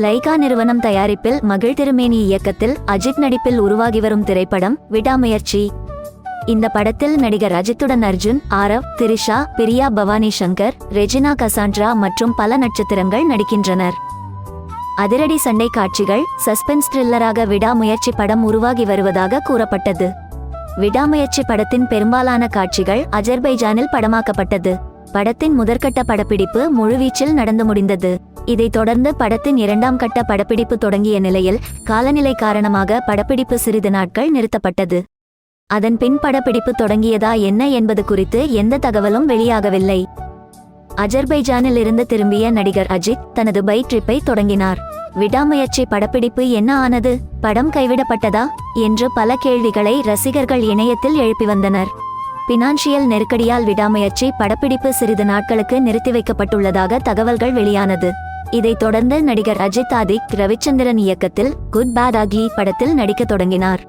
Lyca நிறுவனம் தயாரிப்பில் மகிழ் திருமேனி இயக்கத்தில் அஜித் நடிப்பில் உருவாகி வரும் திரைப்படம் விடாமுயற்சி. இந்த படத்தில் நடிகர் அஜித்துடன் அர்ஜுன் ஆரவ் திரிஷா பிரியா பவானி சங்கர் ரெஜினா கசாண்ட்ரா மற்றும் பல நட்சத்திரங்கள் நடிக்கின்றனர். அதிரடி சண்டை காட்சிகள் சஸ்பென்ஸ் த்ரில்லராக விடாமுயற்சி படம் உருவாகி வருவதாக கூறப்பட்டது. விடாமுயற்சி படத்தின் பெரும்பாலான காட்சிகள் அஜர்பைஜானில் படமாக்கப்பட்டது. படத்தின் முதற்கட்ட படப்பிடிப்பு முழுவீச்சில் நடந்து முடிந்தது. இதைத் தொடர்ந்து படத்தின் இரண்டாம் கட்ட படப்பிடிப்பு தொடங்கிய நிலையில் காலநிலை காரணமாக படப்பிடிப்பு சிறிது நாட்கள் நிறுத்தப்பட்டது. அதன் பின் படப்பிடிப்பு தொடங்கியதா என்ன என்பது குறித்து எந்த தகவலும் வெளியாகவில்லை. அஜர்பைஜானில் இருந்து திரும்பிய நடிகர் அஜித் தனது பைக் ட்ரிப்பை தொடங்கினார். விடாமுயற்சி படப்பிடிப்பு என்ன ஆனது? படம் கைவிடப்பட்டதா? என்று பல கேள்விகளை ரசிகர்கள் இணையத்தில் எழுப்பி வந்தனர். பினான்சியல் நெருக்கடியால் விடாமுயற்சி படப்பிடிப்பு சிறிது நாட்களுக்கு நிறுத்தி வைக்கப்பட்டுள்ளதாக தகவல்கள் வெளியானது. இதைத் தொடர்ந்து நடிகர் அஜித் ஆதிக் ரவிச்சந்திரன் இயக்கத்தில் குட் பேட் அக்லி படத்தில் நடிக்கத் தொடங்கினார்.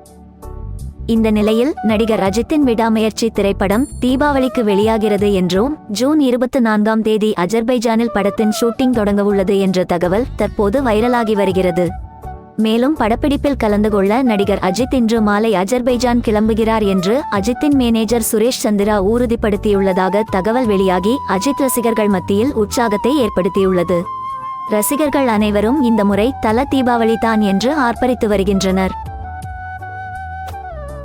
இந்த நிலையில் நடிகர் அஜித்தின் விடாமுயற்சி திரைப்படம் தீபாவளிக்கு வெளியாகிறது என்றும் ஜூன் இருபத்தி நான்காம் தேதி அஜர்பைஜானில் படத்தின் ஷூட்டிங் தொடங்கவுள்ளது என்ற தகவல் தற்போது வைரலாகி வருகிறது. மேலும் படப்பிடிப்பில் கலந்து கொள்ள நடிகர் அஜித் இன்று மாலை அஜர்பைஜான் கிளம்புகிறார் என்று அஜித்தின் மேனேஜர் சுரேஷ் சந்திரா உறுதிப்படுத்தியுள்ளதாக தகவல் வெளியாகி அஜித் ரசிகர்கள் மத்தியில் உற்சாகத்தை ஏற்படுத்தியுள்ளது. ரசிகர்கள் அனைவரும் இந்த முறை தல தீபாவளி தான் என்று ஆர்ப்பரித்து வருகின்றனர்.